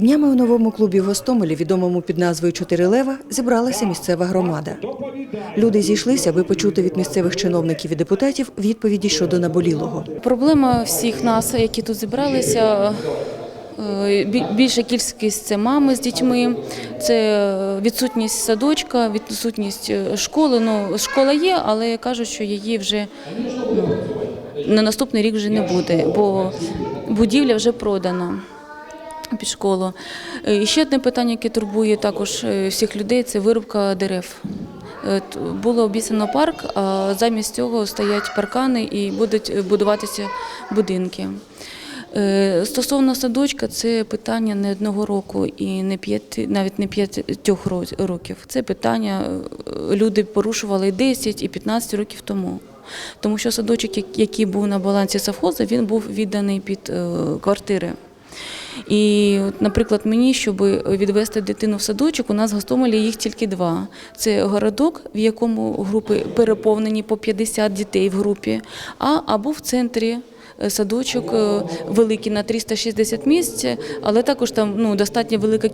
Днями у новому клубі в Гостомелі, відомому під назвою Чотири лева, зібралася місцева громада. Люди зійшлися, аби почути від місцевих чиновників і депутатів відповіді щодо наболілого. Проблема всіх нас, які тут зібралися. е, Більша кількість це мами з дітьми, це відсутність садочка, відсутність е, школи. Ну, школа є, але кажуть, що її вже ну, на наступний рік вже не буде, бо будівля вже продана під школу. Е, І ще одне питання, яке турбує також е, всіх людей, це вирубка дерев. Е, Було обіцяно парк, а замість цього стоять паркани і будуть будуватися будинки. Стосовно садочка, це питання не одного року і не п'яти, навіть не п'ятьох років. Це питання люди порушували і 10 і 15 років тому. Тому що садочок, який був на балансі совхозу, він був відданий під квартири. І, наприклад, мені, щоб відвести дитину в садочок, у нас в Гостомелі їх тільки два. Це городок, в якому групи переповнені по 50 дітей в групі, а або в центрі. е, Садочок е, великий на 360 місць, але також там ну, достатньо велика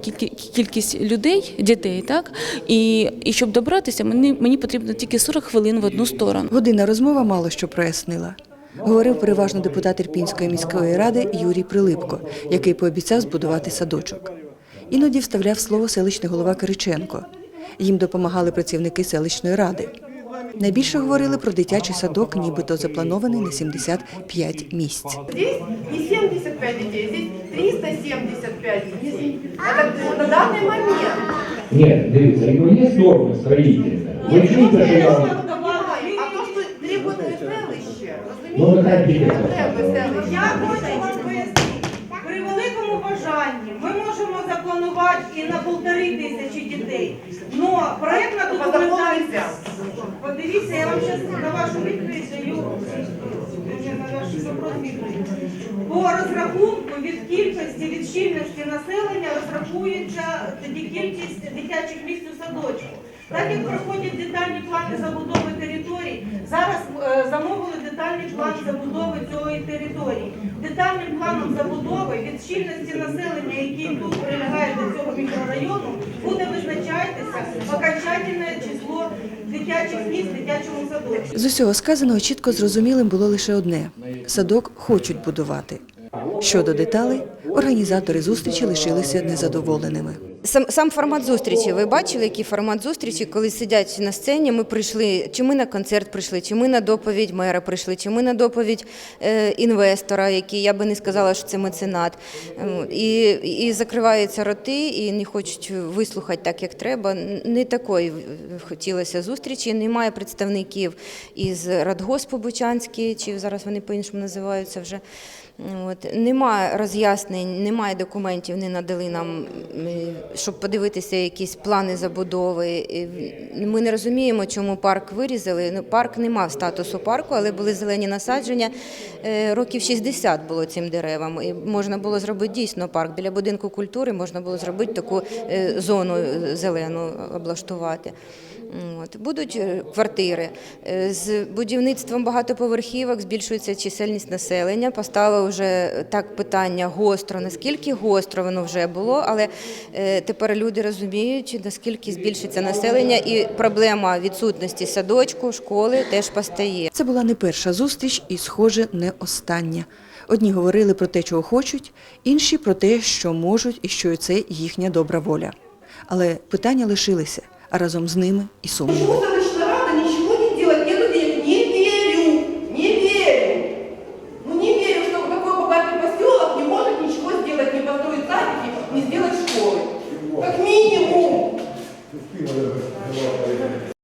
кількість людей, дітей, так? І, і щоб добратися, мені, мені потрібно тільки 40 хвилин в одну сторону. Годинна розмова мало що прояснила. Говорив переважно депутат Ірпінської міської ради Юрій Прилипко, який пообіцяв збудувати садочок. Іноді вставляв слово селищний голова Кириченко. Їм допомагали працівники селищної ради. Найбільше говорили про дитячий садок, нібито запланований на 75 місць. Здесь не 75 детей, здесь 375 детей. Это на данный момент. Нет, дивіться, є норми строїтельні. Ви чуєте, що я Ну, нехай піде. Я хочу вам пояснити. При великому бажанні ми можемо запланувати і на полтори тисячі дітей. Но проєктна документація. Подивіться, я вам зараз на вашу відповідь даю на ваш вопрос відповідь. По розрахунку від кількості, від щільності населення розрахується тоді кількість дитячих місць у садочку. Так як проходять детальні плани забудови територій, зараз е, замовили детальний план забудови цієї території. Детальним планом забудови від щільності населення, який тут прилягає до цього мікрорайону, буде визначатися окончательне число дитячих місць дитячому садочку. З усього сказаного чітко зрозумілим було лише одне: садок хочуть будувати. Щодо деталей, організатори зустрічі лишилися незадоволеними. Сам, сам формат зустрічі. Ви бачили, який формат зустрічі, коли сидять на сцені, ми прийшли, чи ми на концерт прийшли, чи ми на доповідь мера прийшли, чи ми на доповідь е, інвестора, який я би не сказала, що це меценат. Ем, І, і закриваються роти, і не хочуть вислухати так, як треба. Не такої хотілося зустрічі. Немає представників із Радгоспу Бучанський, чи зараз вони по-іншому називаються вже. От. Немає роз'яснень, немає документів, не надали нам, щоб подивитися якісь плани забудови. Ми не розуміємо, чому парк вирізали. Ну, парк не мав статусу парку, але були зелені насадження. Е, Років 60 було цим деревам. І можна було зробити дійсно парк. Біля будинку культури можна було зробити таку е, зону е, зелену облаштувати. От. Будуть квартири. З будівництвом багатоповерхівок збільшується чисельність населення. Постало вже так питання гостро, наскільки гостро воно вже було, але е, тепер люди розуміють, наскільки збільшиться населення, і проблема відсутності садочку, школи теж постає. Це була не перша зустріч і, схоже, не остання. Одні говорили про те, чого хочуть, інші про те, що можуть і що це їхня добра воля. Але питання лишилися, а разом з ними і сумніви. Kim vagyok?